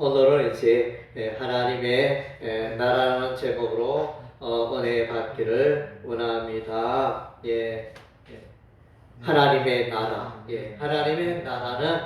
오늘은 이제 예, 하나님의 예, 나라는 제목으로 어, 은혜 받기를 원합니다. 예, 예. 하나님의 나라. 예, 하나님의 나라는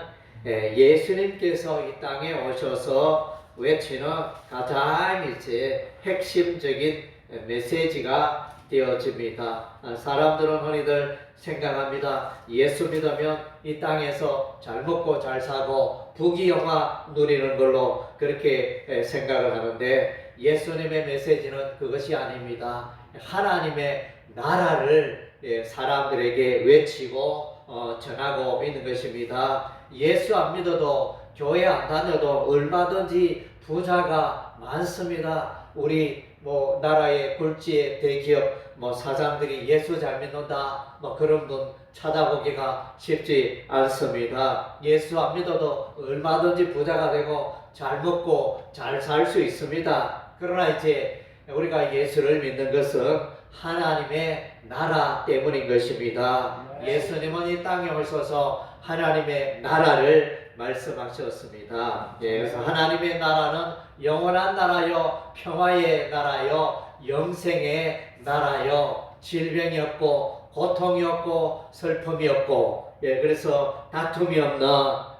예, 예수님께서 이 땅에 오셔서 외치는 가장 이제 핵심적인 메시지가 되어집니다. 아, 사람들은 흔히들 생각합니다. 예수 믿으면 이 땅에서 잘 먹고 잘 사고 부귀영화 누리는 걸로 그렇게 에, 생각을 하는데 예수님의 메시지는 그것이 아닙니다. 하나님의 나라를 예, 사람들에게 외치고 어, 전하고 있는 것입니다. 예수 안 믿어도 교회 안 다녀도 얼마든지 부자가 많습니다. 우리 뭐 나라의 굴지의 대기업 뭐 사장들이 예수 잘 믿는다 뭐 그런 분 찾아보기가 쉽지 않습니다. 예수 안 믿어도 얼마든지 부자가 되고 잘 먹고 잘 살 수 있습니다. 그러나 이제 우리가 예수를 믿는 것은 하나님의 나라 때문인 것입니다. 예수님은 이 땅에 오셔서 하나님의 나라를 말씀하셨습니다. 예, 그래서 하나님의 나라는 영원한 나라요, 평화의 나라요, 영생의 나라요, 질병이 없고, 고통이 없고, 슬픔이 없고, 예, 그래서 다툼이 없는,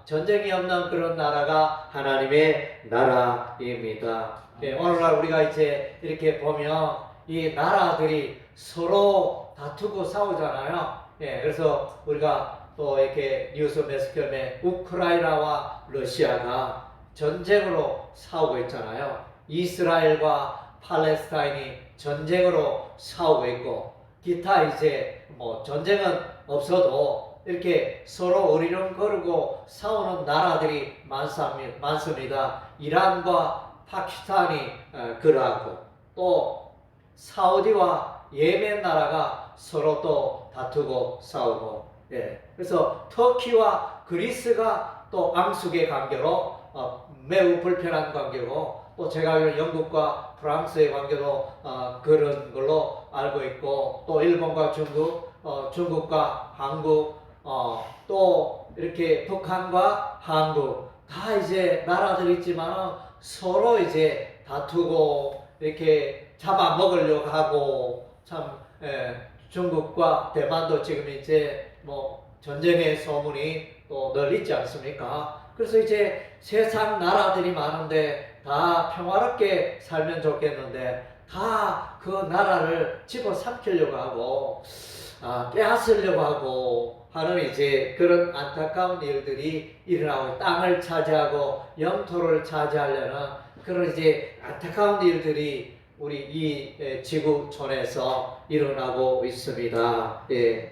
전쟁이 없는 그런 나라가 하나님의 나라입니다. 예, 오늘날 우리가 이제 이렇게 보면 이 나라들이 서로 다투고 싸우잖아요. 예, 그래서 우리가 또 이렇게 뉴스 매스컴에 우크라이나와 러시아가 전쟁으로 싸우고 있잖아요. 이스라엘과 팔레스타인이 전쟁으로 싸우고 있고 기타 이제 뭐 전쟁은 없어도 이렇게 서로 어리름 거르고 싸우는 나라들이 많습니- 많습니다. 이란과 파키스탄이 어, 그러하고 또 사우디와 예멘 나라가 서로 또 다투고 싸우고 예. 그래서 터키와 그리스가 또 앙숙의 관계로 어, 매우 불편한 관계고 또 제가 알기로 영국과 프랑스의 관계도 어, 그런 걸로 알고 있고 또 일본과 중국, 어, 중국과 한국, 어, 또 이렇게 북한과 한국 다 이제 나라들 있지만 서로 이제 다투고 이렇게 잡아먹으려고 하고 참 예, 중국과 대만도 지금 이제 뭐 전쟁의 소문이 또널 있지 않습니까? 그래서 이제 세상 나라들이 많은데 다 평화롭게 살면 좋겠는데 다 그 나라를 집어삼키려고 하고 아, 빼앗으려고 하고 하는 이제 그런 안타까운 일들이 일어나고 땅을 차지하고 영토를 차지하려는 그런 이제 안타까운 일들이 우리 이 에, 지구촌에서 일어나고 있습니다. 예, 참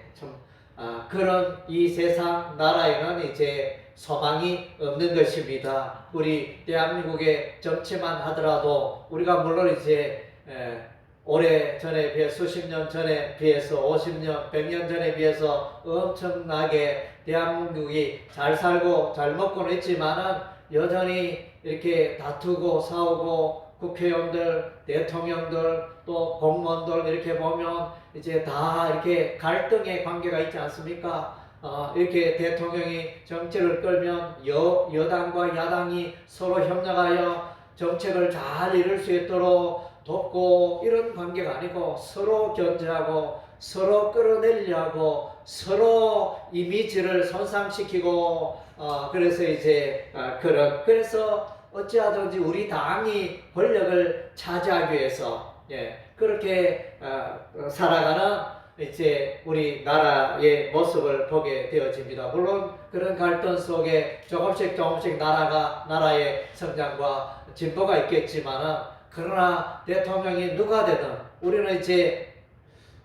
아, 그런 이 세상 나라에는 이제 소망이 없는 것입니다. 우리 대한민국의 정치만 하더라도 우리가 물론 이제 에, 오래 전에 비해 수십 년 전에 비해서 50년, 100년 전에 비해서 엄청나게 대한민국이 잘 살고 잘 먹고는 있지만은 여전히 이렇게 다투고 싸우고 국회의원들, 대통령들, 또 공무원들 이렇게 보면 이제 다 이렇게 갈등의 관계가 있지 않습니까? 어, 이렇게 대통령이 정책을 끌면 여, 여당과 야당이 서로 협력하여 정책을 잘 이룰 수 있도록 돕고 이런 관계가 아니고 서로 견제하고 서로 끌어내리려고 서로 이미지를 손상시키고 어, 그래서 이제 어, 그런 그래서 어찌하든지 우리 당이 권력을 차지하기 위해서 예, 그렇게 어, 어, 살아가는 이제 우리 나라의 모습을 보게 되어집니다. 물론 그런 갈등 속에 조금씩 조금씩 나라가 나라의 성장과 진보가 있겠지만은 그러나 대통령이 누가 되든 우리는 이제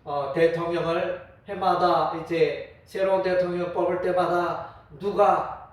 어, 대통령을 해마다 이제 새로운 대통령 뽑을 때마다 누가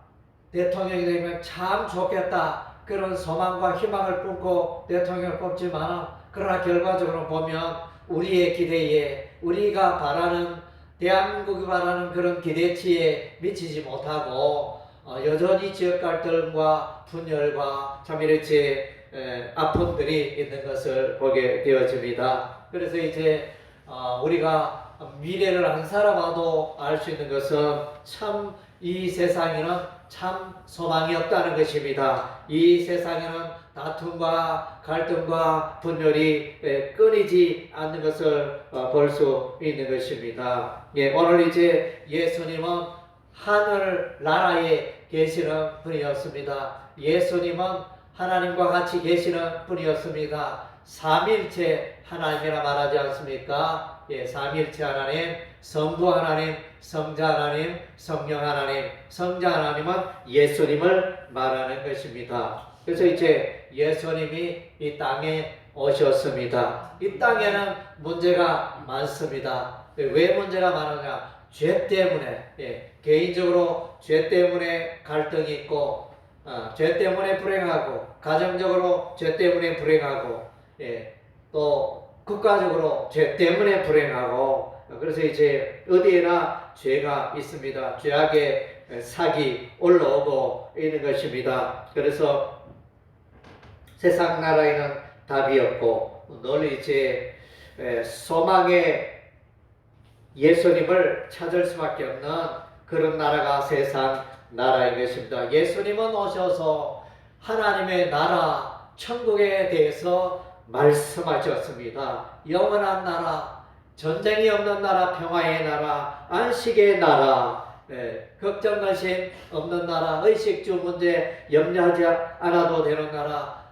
대통령이 되면 참 좋겠다 그런 소망과 희망을 품고 대통령을 뽑지만 그러나 결과적으로 보면 우리의 기대에 우리가 바라는 대한민국이 바라는 그런 기대치에 미치지 못하고 어, 여전히 지역 갈등과 분열과 참 이렇게 에, 아픔들이 있는 것을 보게 되어집니다. 그래서 이제 어, 우리가 미래를 안 살아봐도 알 수 있는 것은 참 이 세상에는 참 소망이 없다는 것입니다. 이 세상에는 다툼과 갈등과 분열이 예, 끊이지 않는 것을 어, 볼수 있는 것입니다. 예, 오늘 이제 예수님은 하늘 나라에 계시는 분이었습니다. 예수님은 하나님과 같이 계시는 분이었습니다. 삼일체 하나님이라 말하지 않습니까? 예, 삼일체 하나님, 성부 하나님, 성자 하나님, 성령 하나님, 성자 하나님은 예수님을 말하는 것입니다. 그래서 이제 예수님이 이 땅에 오셨습니다. 이 땅에는 문제가 많습니다. 왜 문제가 많으냐? 죄 때문에, 예, 개인적으로 죄 때문에 갈등이 있고, 어, 죄 때문에 불행하고, 가정적으로 죄 때문에 불행하고, 예, 또 국가적으로 죄 때문에 불행하고, 그래서 이제 어디에나 죄가 있습니다. 죄악의 사기 올라오고 있는 것입니다. 그래서 세상 나라에는 답이 없고 늘 이제 에, 소망의 예수님을 찾을 수밖에 없는 그런 나라가 세상 나라인 것입니다. 예수님은 오셔서 하나님의 나라 천국에 대해서 말씀하셨습니다. 영원한 나라, 전쟁이 없는 나라, 평화의 나라, 안식의 나라, 예, 걱정 근심 없는 나라, 의식주 문제 염려하지 않아도 되는 나라,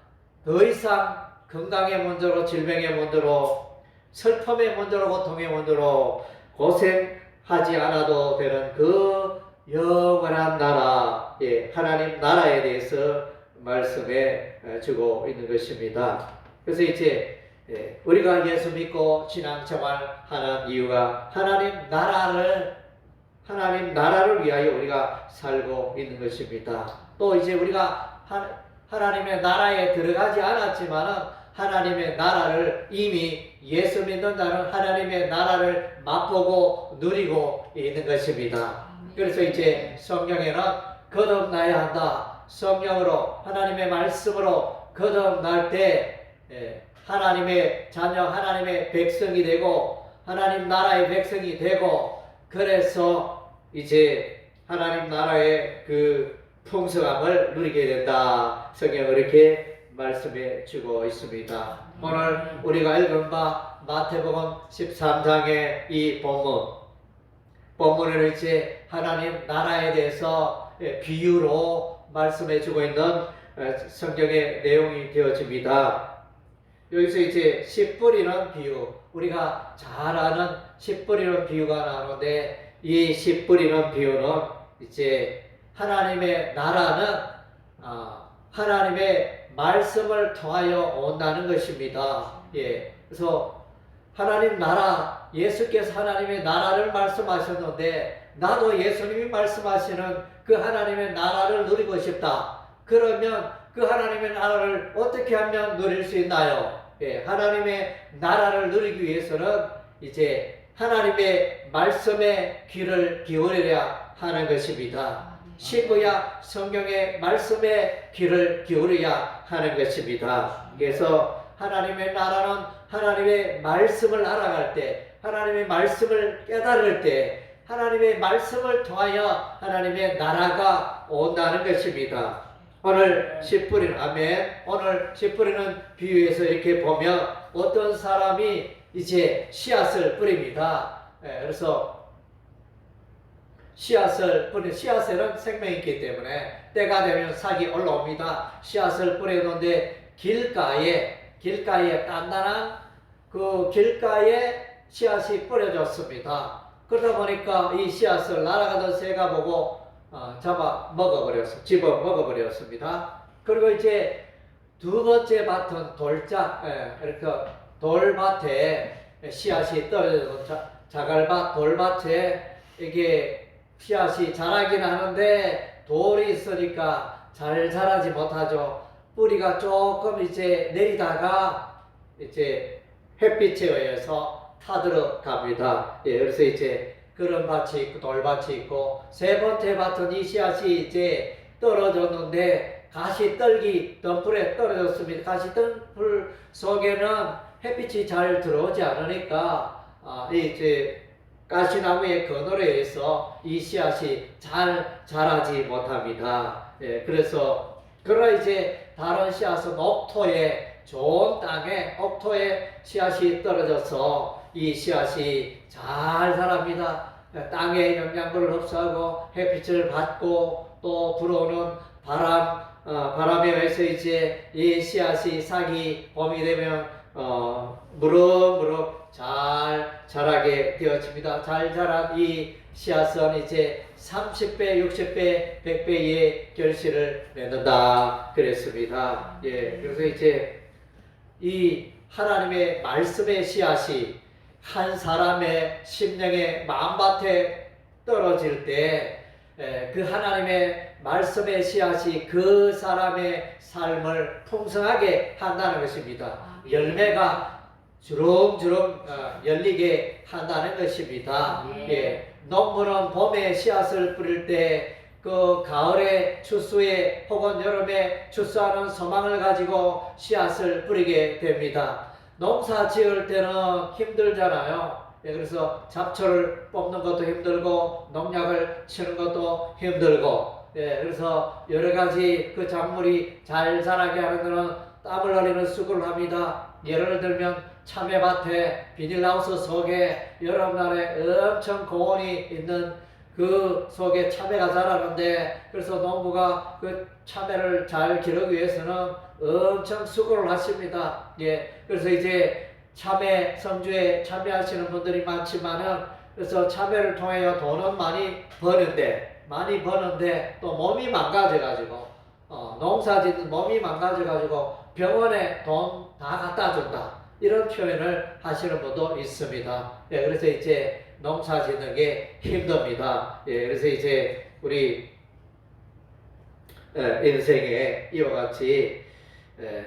더 이상 건강의 문제로 질병의 문제로 슬픔의 문제로 고통의 문제로 고생하지 않아도 되는 그 영원한 나라, 예, 하나님 나라에 대해서 말씀해 주고 있는 것입니다. 그래서 이제 예, 우리가 예수 믿고 신앙생활 하는 이유가 하나님 나라를 하나님 나라를 위하여 우리가 살고 있는 것입니다. 또 이제 우리가 하, 하나님의 나라에 들어가지 않았지만은 하나님의 나라를 이미 예수 믿는 자는 하나님의 나라를 맛보고 누리고 있는 것입니다. 그래서 이제 성경에는 거듭나야 한다. 성령으로 하나님의 말씀으로 거듭날 때 예, 하나님의 자녀, 하나님의 백성이 되고 하나님 나라의 백성이 되고 그래서 이제 하나님 나라의 그 풍성함을 누리게 된다. 성경은 이렇게 말씀해 주고 있습니다. 오늘 우리가 읽은 바 마태복음 13장의 이 본문 본문에는 이제 하나님 나라에 대해서 예, 비유로 말씀해 주고 있는 어, 성경의 내용이 되어집니다. 여기서 이제 씨 뿌리는 비유, 우리가 잘 아는 씨 뿌리는 비유가 나오는데 이씨 뿌리는 비유는 이제 하나님의 나라는 아, 하나님의 말씀을 통하여 온다는 것입니다. 예, 그래서 하나님 나라, 예수께서 하나님의 나라를 말씀하셨는데 나도 예수님이 말씀하시는 그 하나님의 나라를 누리고 싶다. 그러면 그 하나님의 나라를 어떻게 하면 누릴 수 있나요? 예, 하나님의 나라를 누리기 위해서는 이제 하나님의 말씀에 귀를 기울여야 하는 것입니다. 신부야 성경의 말씀에 귀를 기울여야 하는 것입니다. 그래서 하나님의 나라는 하나님의 말씀을 알아갈 때, 하나님의 말씀을 깨달을 때, 하나님의 말씀을 통하여 하나님의 나라가 온다는 것입니다. 오늘 씨 뿌리는 아멘. 오늘 씨 뿌리는 비유에서 이렇게 보면 어떤 사람이 이제 씨앗을 뿌립니다. 예, 그래서 씨앗을 뿌리 씨앗에는 생명이 있기 때문에 때가 되면 삭이 올라옵니다. 씨앗을 뿌려놓는데 길가에 길가에 단단한 그 길가에 씨앗이 뿌려졌습니다. 그러다 보니까 이 씨앗을 날아가던 새가 보고 어, 잡아 먹어버렸어. 집어 먹어버렸습니다. 그리고 이제 두 번째 밭은 돌짝, 예, 이렇게 돌밭에 씨앗이 떨어져, 자, 자갈밭, 돌밭에 이게 씨앗이 자라긴 하는데 돌이 있으니까 잘 자라지 못하죠. 뿌리가 조금 이제 내리다가 이제 햇빛에 의해서 타들어 갑니다. 예, 그래서 이제 그런 밭이 있고 돌밭이 있고 세 번째 밭은 이 씨앗이 이제 떨어졌는데 가시 떨기 덤불에 떨어졌습니다. 가시 덤불 속에는 햇빛이 잘 들어오지 않으니까 아, 이제 가시나무의 근원에 의해서 이 씨앗이 잘 자라지 못합니다. 예, 그래서 그러나 이제 다른 씨앗은 옥토에 좋은 땅에 옥토에 씨앗이 떨어져서 이 씨앗이 잘 자랍니다. 땅의 영양분을 흡수하고 햇빛을 받고 또 불어오는 바람 어, 바람에 의해서 이제 이 씨앗이 싹이 봄이 되면 어, 무럭무럭 잘 자라게 되어집니다. 잘 자란 이 씨앗은 이제 30배, 60배, 100배의 결실을 맺는다 그랬습니다. 예, 그래서 이제 이 하나님의 말씀의 씨앗이 한 사람의 심령의 마음밭에 떨어질 때 그 하나님의 말씀의 씨앗이 그 사람의 삶을 풍성하게 한다는 것입니다. 열매가 주렁주렁 어, 열리게 한다는 것입니다. 예, 농부는 봄에 씨앗을 뿌릴 때 그 가을에 추수에 혹은 여름에 추수하는 소망을 가지고 씨앗을 뿌리게 됩니다. 농사 지을 때는 힘들잖아요. 예, 그래서 잡초를 뽑는 것도 힘들고 농약을 치는 것도 힘들고 예, 그래서 여러 가지 그 작물이 잘 자라게 하는 것은 땀을 흘리는 수고를 합니다. 예를 들면 참외밭에 비닐하우스 속에 여름날에 엄청 고온이 있는 그 속에 참외가 자라는데 그래서 농부가 그 참외를 잘 기르기 위해서는 엄청 수고를 하십니다. 예, 그래서 이제 참외 성주에 참여하시는 분들이 많지만은 그래서 참외를 통하여 돈은 많이 버는데 많이 버는데 또 몸이 망가져가지고 어, 농사 짓는 몸이 망가져가지고 병원에 돈 다 갖다 준다 이런 표현을 하시는 분도 있습니다. 예, 그래서 이제 농사 짓는 게 힘듭니다. 예, 그래서 이제 우리 예, 인생에 이와 같이 예,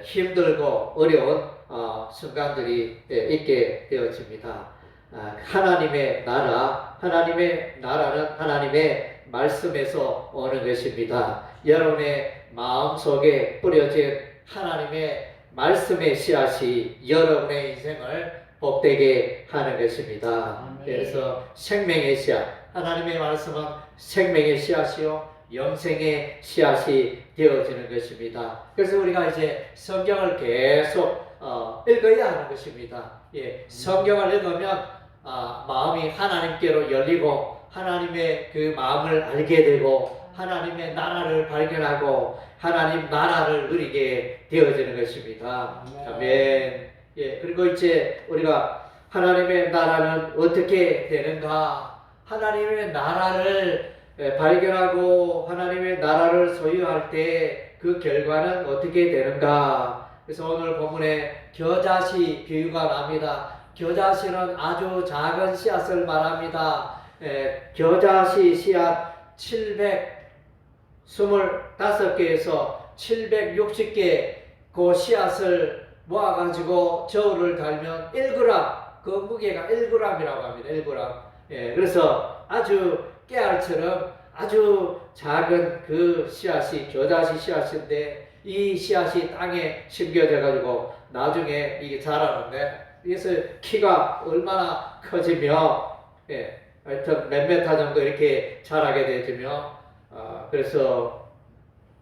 힘들고 어려운 어, 순간들이 예, 있게 되어집니다. 아, 하나님의 나라, 하나님의 나라는 하나님의 말씀에서 오는 것입니다. 여러분의 마음 속에 뿌려진 하나님의 말씀의 씨앗이 여러분의 인생을 복되게 하는 것입니다. 그래서 생명의 씨앗, 하나님의 말씀은 생명의 씨앗이요 영생의 씨앗이 되어지는 것입니다. 그래서 우리가 이제 성경을 계속 어, 읽어야 하는 것입니다. 예, 성경을 읽으면 아, 마음이 하나님께로 열리고 하나님의 그 마음을 알게 되고 하나님의 나라를 발견하고 하나님 나라를 누리게 되어지는 것입니다. 아멘. 예, 그리고 이제 우리가 하나님의 나라는 어떻게 되는가? 하나님의 나라를 예, 발견하고 하나님의 나라를 소유할 때 그 결과는 어떻게 되는가? 그래서 오늘 본문에 겨자씨 비유가 납니다. 겨자씨는 아주 작은 씨앗을 말합니다. 예, 겨자씨 씨앗 725개에서 760개 그 씨앗을 모아가지고 저울을 달면 1g, 그 무게가 1g이라고 합니다. 1g. 예, 그래서 아주 깨알처럼 아주 작은 그 씨앗이 겨자씨 씨앗인데 이 씨앗이 땅에 심겨져 가지고 나중에 이게 자라는데 그래서 키가 얼마나 커지며 예, 하여튼 몇 메타 정도 이렇게 자라게 되지며 어, 그래서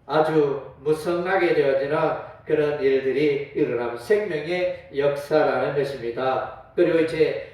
아주 무성하게 되어지는 그런 일들이 일어나면 생명의 역사라는 것입니다. 그리고 이제 어,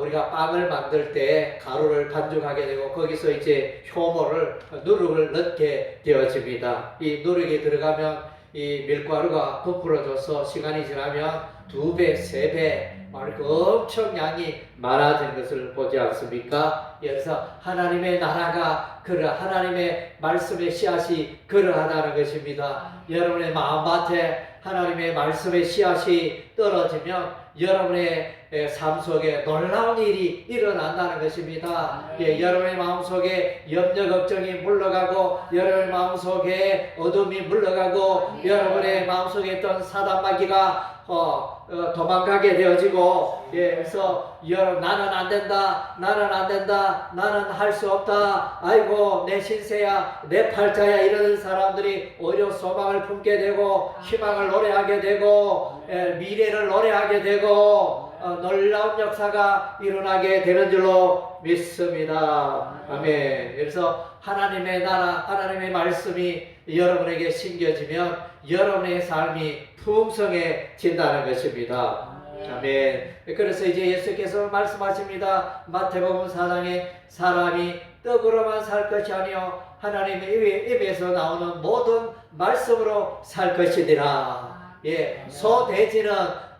우리가 빵을 만들 때 가루를 반죽하게 되고 거기서 이제 효모를 누룩을 넣게 되어집니다. 이 누룩이 들어가면 이 밀가루가 부풀어져서 시간이 지나면 두 배, 세 배, 이렇게 엄청 양이 많아진 것을 보지 않습니까? 그래서 하나님의 나라가 그러 하나님의 말씀의 씨앗이 그러하다는 것입니다. 여러분의 마음밭에 하나님의 말씀의 씨앗이 떨어지면 여러분의 에, 삶 속에 놀라운 일이 일어난다는 것입니다. 예, 여러분의 마음 속에 염려 걱정이 물러가고 여러분의 마음 속에 어둠이 물러가고 여러분의 마음 속에 있던 사단 마귀가 어, 어, 도망가게 되어지고 예, 그래서 나는 안 된다 나는 안 된다 나는 할 수 없다 아이고 내 신세야 내 팔자야 이러는 사람들이 오히려 소망을 품게 되고 희망을 노래하게 되고 예, 미래를 노래하게 되고 어, 어, 놀라운 역사가 일어나게 되는 줄로 믿습니다. 아멘. 그래서 하나님의 나라, 하나님의 말씀이 여러분에게 심겨지면 여러분의 삶이 풍성해진다는 것입니다. 아멘. 그래서 이제 예수께서 말씀하십니다. 마태복음 4장에 사람이 떡으로만 살 것이 아니요 하나님의 입에, 입에서 나오는 모든 말씀으로 살 것이니라. 예, 소 돼지는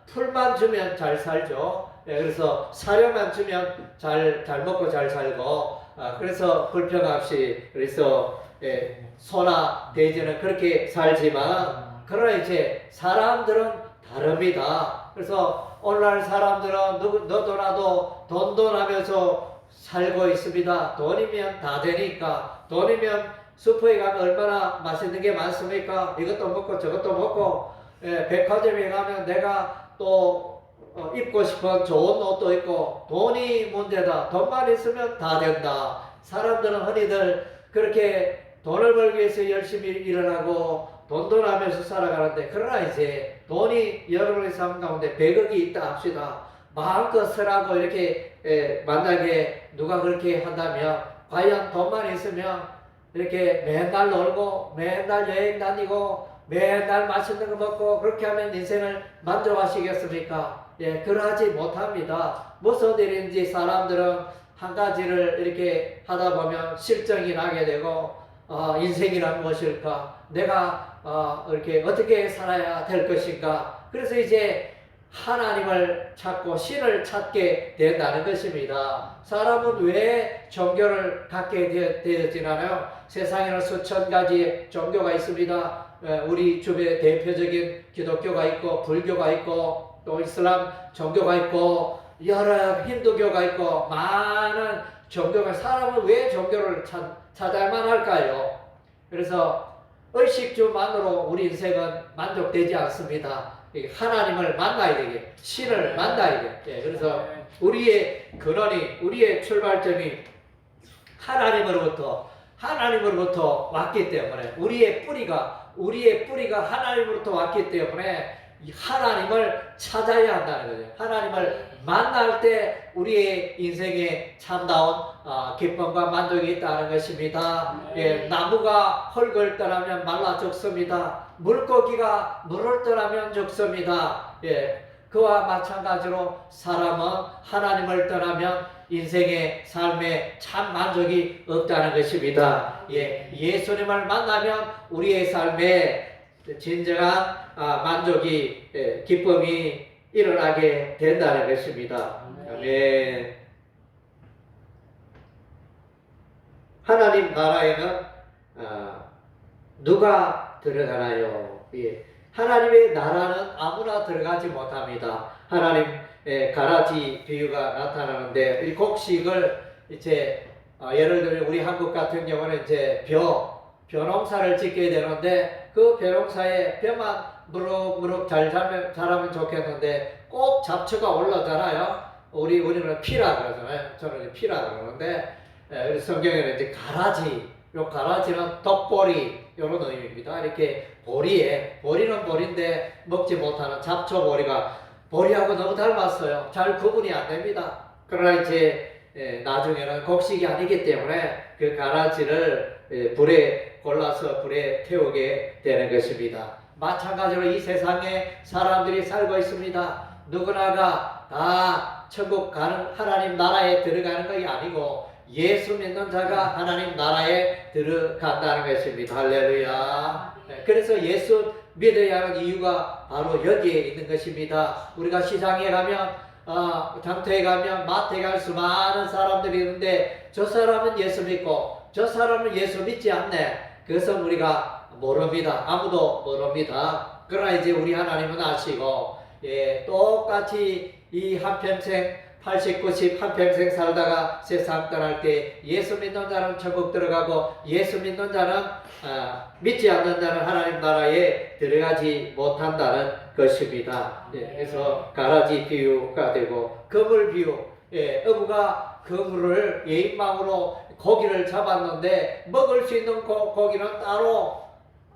풀만 주면 잘 살죠. 예, 그래서 사료만 주면 잘, 잘 먹고 잘 살고, 아, 그래서 불평 없이, 그래서, 예, 소나 돼지는 그렇게 살지만, 그러나 이제 사람들은 다릅니다. 그래서 오늘날 사람들은 누구, 너도 나도 돈돈하면서 살고 있습니다. 돈이면 다 되니까, 돈이면 슈퍼에 가면 얼마나 맛있는 게 많습니까? 이것도 먹고 저것도 먹고, 예, 백화점에 가면 내가 또 어, 입고 싶은 좋은 옷도 있고 돈이 문제다. 돈만 있으면 다 된다. 사람들은 흔히들 그렇게 돈을 벌기 위해서 열심히 일을 하고 돈돈하면서 살아가는데 그러나 이제 돈이 여러분의 삶 가운데 100억이 있다 합시다. 마음껏 쓰라고 이렇게 예, 만약에 누가 그렇게 한다면 과연 돈만 있으면 이렇게 맨날 놀고 맨날 여행 다니고 맨날 맛있는 거 먹고 그렇게 하면 인생을 만족하시겠습니까? 예, 그러하지 못합니다. 무슨 일인지 사람들은 한 가지를 이렇게 하다 보면 실정이 나게 되고 어, 인생이란 무엇일까? 내가 어, 이렇게 어떻게 살아야 될 것인가? 그래서 이제 하나님을 찾고 신을 찾게 된다는 것입니다. 사람은 왜 종교를 갖게 되어지나요? 세상에는 수천 가지 종교가 있습니다. 에, 우리 주변에 대표적인 기독교가 있고 불교가 있고 또 이슬람 종교가 있고 여러 힌두교가 있고 많은 종교가 사람은 왜 종교를 찾, 찾아야만 할까요? 그래서 의식주만으로 우리 인생은 만족되지 않습니다. 이 하나님을 만나야 되게, 신을 만나야 돼. 예, 그래서 우리의 근원이, 우리의 출발점이 하나님으로부터, 하나님으로부터 왔기 때문에, 우리의 뿌리가, 우리의 뿌리가 하나님으로부터 왔기 때문에, 이 하나님을 찾아야 한다는 거죠. 하나님을 만날 때 우리의 인생에 참다운 어, 기쁨과 만족이 있다는 것입니다. 예, 나무가 흙을 떠나면 말라 죽습니다. 물고기가 물을 떠나면 죽습니다. 예, 그와 마찬가지로 사람은 하나님을 떠나면 인생의 삶에 참 만족이 없다는 것입니다. 예, 예수님을 만나면 우리의 삶에 진정한 아, 만족이 예, 기쁨이 일어나게 된다는 것입니다. 아멘. 하나님 나라에는 아, 누가 들어가나요? 예. 하나님의 나라는 아무나 들어가지 못합니다. 하나님 의 가라지 비유가 나타나는데 이 곡식을 이제 아, 예를 들면 우리 한국 같은 경우는 이제 벼 벼농사를 짓게 되는데 그 벼농사에 벼만 무럭무럭 잘 자면, 자라면 좋겠는데 꼭 잡초가 올라잖아요. 우리 우리는 피라 그러잖아요. 저는 피라 그러는데 예, 그래서 성경에는 이제 가라지, 요 가라지는 덕보리 이런 의미입니다. 이렇게 보리에 보리는 보리인데 먹지 못하는 잡초 보리가 보리하고 너무 닮았어요. 잘 구분이 안 됩니다. 그러나 이제 예, 나중에는 곡식이 아니기 때문에 그 가라지를 예, 불에 골라서 불에 태우게 되는 것입니다. 마찬가지로 이 세상에 사람들이 살고 있습니다. 누구나가 다 천국 가는 하나님 나라에 들어가는 것이 아니고 예수 믿는 자가 하나님 나라에 들어간다는 것입니다. 할렐루야. 네, 그래서 예수 믿어야 하는 이유가 바로 여기에 있는 것입니다. 우리가 시장에 가면 어, 장터에 가면 마트에 갈 수많은 사람들이 있는데 저 사람은 예수 믿고 저 사람은 예수 믿지 않네. 그것은 우리가 모릅니다. 아무도 모릅니다. 그러나 이제 우리 하나님은 아시고 예, 똑같이 이 한평생 80, 90 한평생 살다가 세상 떠날 때 예수 믿는 자는 천국 들어가고 예수 믿는 자는 아, 믿지 않는 자는 하나님 나라에 들어가지 못한다는 것입니다. 예, 그래서 가라지 비유가 되고 그물 비유. 예, 어부가 그물을 예인망으로 고기를 잡았는데 먹을 수 있는 고, 고기는 따로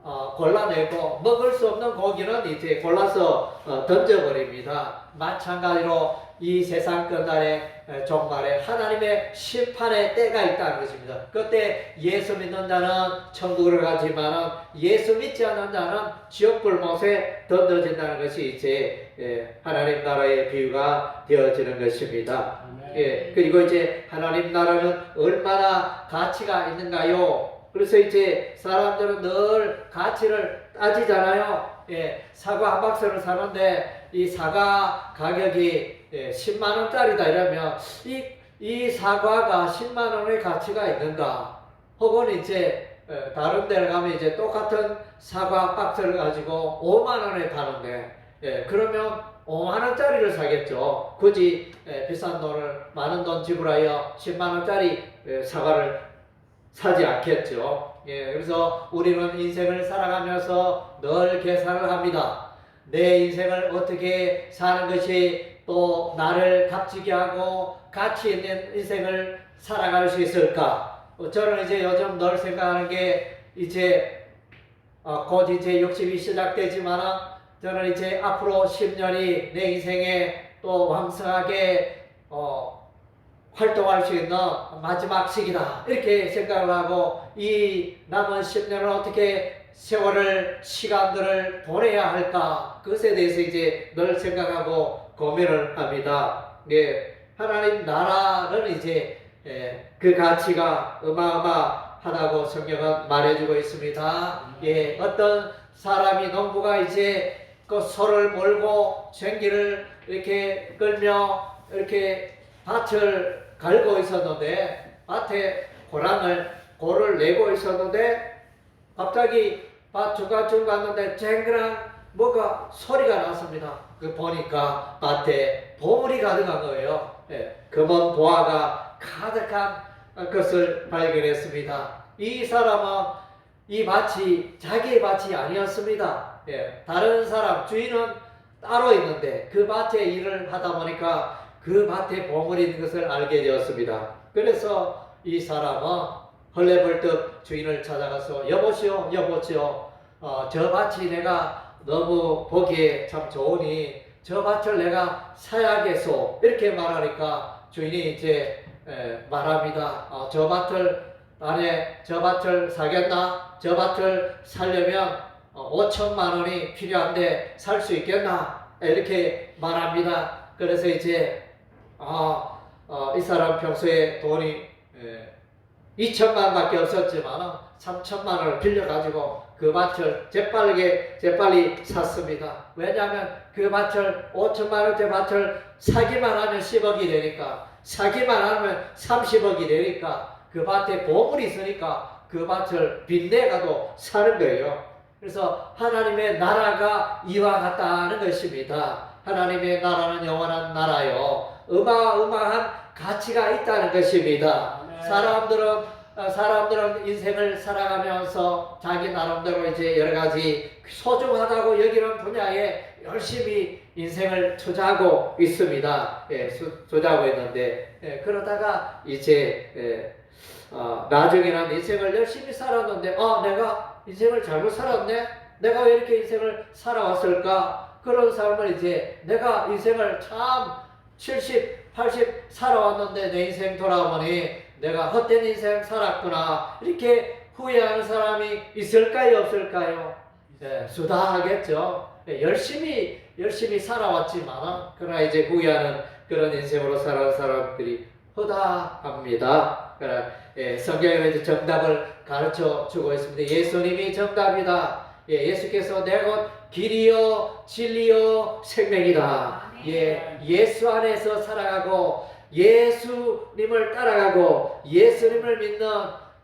어, 골라내고 먹을 수 없는 고기는 이제 골라서 어, 던져버립니다. 마찬가지로 이 세상 끝날에 에, 종말에 하나님의 심판의 때가 있다는 것입니다. 그때 예수 믿는 자는 천국을 가지만 예수 믿지 않는 자는 지옥 불못에 던져진다는 것이 이제 예, 하나님 나라의 비유가 되어지는 것입니다. 예, 그리고 이제 하나님 나라는 얼마나 가치가 있는가요? 그래서 이제 사람들은 늘 가치를 따지잖아요. 예, 사과 한 박스를 사는데 이 사과 가격이 예, 10만 원짜리다 이러면 이, 이 사과가 10만 원의 가치가 있는가? 혹은 이제 예, 다른 데를 가면 이제 똑같은 사과 박스를 가지고 5만 원에 파는데 예, 그러면 5만 원짜리를 사겠죠. 굳이 예, 비싼 돈을 많은 돈 지불하여 10만 원짜리 예, 사과를 사지 않겠죠. 예, 그래서 우리는 인생을 살아가면서 늘 계산을 합니다. 내 인생을 어떻게 사는 것이 또 나를 값지게 하고 가치 있는 인생을 살아갈 수 있을까? 어, 저는 이제 요즘 늘 생각하는 게 이제 어, 곧 이제 60이 시작되지만 저는 이제 앞으로 10년이 내 인생에 또 왕성하게 어, 활동할 수 있는 마지막 시기다 이렇게 생각을 하고 이 남은 10년을 어떻게 세월을 시간들을 보내야 할까 그것에 대해서 이제 늘 생각하고 고민을 합니다. 예, 하나님 나라는 이제 예, 그 가치가 어마어마하다고 성경은 말해주고 있습니다. 예, 어떤 사람이 농부가 이제 그 소를 몰고 쟁기를 이렇게 끌며 이렇게 밭을 갈고 있었는데 밭에 고랑을 고를 내고 있었는데 갑자기 밭 중간중 갔는데 쨍그랑 뭐가 소리가 났습니다. 그 보니까 밭에 보물이 가득한 거예요. 예, 금은 보화가 가득한 것을 발견했습니다. 이 사람은 이 밭이 자기의 밭이 아니었습니다. 예, 다른 사람 주인은 따로 있는데 그 밭에 일을 하다 보니까 그 밭에 보물이 있는 것을 알게 되었습니다. 그래서 이 사람은 헐레벌떡 주인을 찾아가서 여보시오 여보시오 어, 저 밭이 내가 너무 보기에 참 좋으니 저 밭을 내가 사야겠소 이렇게 말하니까 주인이 이제 에, 말합니다. 어, 저 밭을 안에 저 밭을 사겠나? 저 밭을 살려면 어, 5천만 원이 필요한데 살 수 있겠나? 이렇게 말합니다. 그래서 이제 아, 어, 이 사람 평소에 돈이 예, 2천만 밖에 없었지만 3천만 원을 빌려가지고 그 밭을 재빠르게 재빨리 샀습니다. 왜냐하면 그 밭을 5천만 원대 밭을 사기만 하면 10억이 되니까 사기만 하면 30억이 되니까 그 밭에 보물이 있으니까 그 밭을 빚내가도 사는 거예요. 그래서 하나님의 나라가 이와 같다는 것입니다. 하나님의 나라는 영원한 나라요. 어마어마한 가치가 있다는 것입니다. 아멘. 사람들은 어, 사람들은 인생을 살아가면서 자기 나름대로 이제 여러 가지 소중하다고 여기는 분야에 열심히 인생을 투자하고 있습니다. 예, 수- 투자하고 있는데 예, 그러다가 이제 예, 어, 나중에는 인생을 열심히 살았는데 어 내가 인생을 잘못 살았네. 내가 왜 이렇게 인생을 살아왔을까? 그런 삶을 이제 내가 인생을 참 70, 80 살아왔는데 내 인생 돌아보니 내가 헛된 인생 살았구나. 이렇게 후회하는 사람이 있을까요? 없을까요? 예, 수다하겠죠. 예, 열심히, 열심히 살아왔지만, 그러나 이제 후회하는 그런 인생으로 살아온 사람들이 허다합니다. 예, 성경에는 이제 정답을 가르쳐 주고 있습니다. 예수님이 정답이다. 예, 예수께서 내 곧 길이요, 진리요, 생명이다. 예, 예수 안에서 살아가고 예수님을 따라가고 예수님을 믿는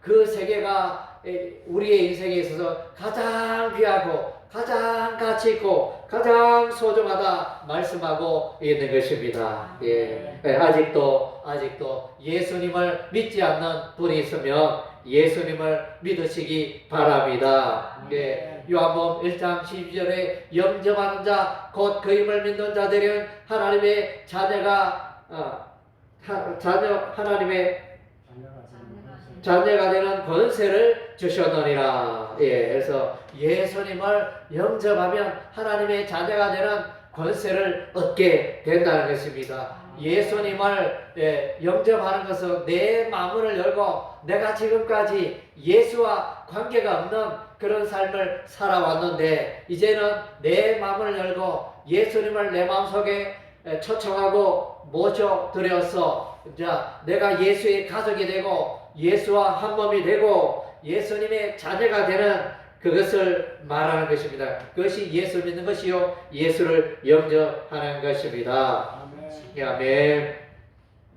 그 세계가 에, 우리의 인생에 있어서 가장 귀하고 가장 가치 있고 가장 소중하다 말씀하고 있는 것입니다. 예, 예, 아직도 아직도 예수님을 믿지 않는 분이 있으면 예수님을 믿으시기 바랍니다. 예, 요한복음 1장 12절에 영접하는 자, 곧 그임을 믿는 자들은 하나님의 자녀가 어, 하, 자녀 하나님의 자녀가 되는 권세를 주셨느니라. 예, 그래서 예수님을 영접하면 하나님의 자녀가 되는 권세를 얻게 된다는 것입니다. 예수님을 예, 영접하는 것은 내 마음을 열고 내가 지금까지 예수와 관계가 없는 그런 삶을 살아왔는데 이제는 내 마음을 열고 예수님을 내 마음속에 에, 초청하고 모셔드려서 자 내가 예수의 가족이 되고 예수와 한 몸이 되고 예수님의 자녀가 되는 그것을 말하는 것입니다. 그것이 예수 믿는 것이요 예수를 영접하는 것입니다. 아멘. 아멘.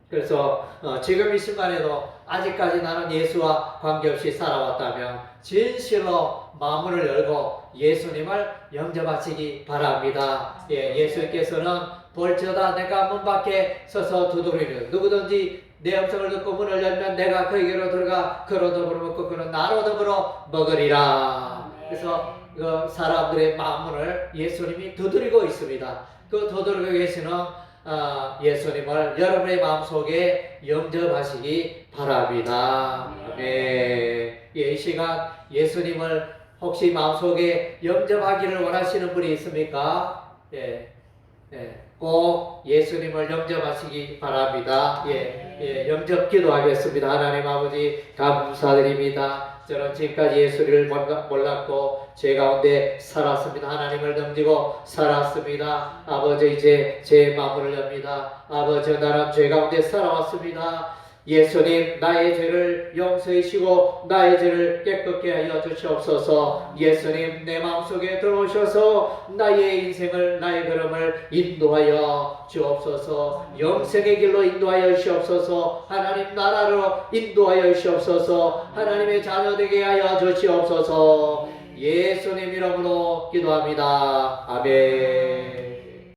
그래서 어, 지금 이 순간에도 아직까지 나는 예수와 관계없이 살아왔다면 진실로 마음을 열고 예수님을 영접하시기 바랍니다. 예, 예수님께서는 볼지어다 내가 문 밖에 서서 두드리는 누구든지 내 음성을 듣고 문을 열면 내가 그에게로 들어가 그로 더불어 먹고 그는 나로 더불어 먹으리라. 그래서 그 사람들의 마음을 예수님이 두드리고 있습니다. 그 두드리고 계시는 아, 예수님을 여러분의 마음속에 영접하시기 바랍니다. 네. 예, 이 시간 예수님을 혹시 마음속에 영접하기를 원하시는 분이 있습니까? 예. 예. 꼭 예수님을 영접하시기 바랍니다. 예. 예, 영접 기도하겠습니다. 하나님 아버지 감사드립니다. 저는 지금까지 예수를 몰랐고 죄 가운데 살았습니다. 하나님을 넘지고 살았습니다. 아버지 이제 제 마음을 엽니다. 아버지 나는 죄 가운데 살아왔습니다. 예수님 나의 죄를 용서하시고 나의 죄를 깨끗게 하여 주시옵소서. 예수님 내 마음속에 들어오셔서 나의 인생을 나의 걸음을 인도하여 주옵소서. 영생의 길로 인도하여 주시옵소서. 하나님 나라로 인도하여 주시옵소서. 하나님의 자녀 되게 하여 주시옵소서. 예수님 이름으로 기도합니다. 아멘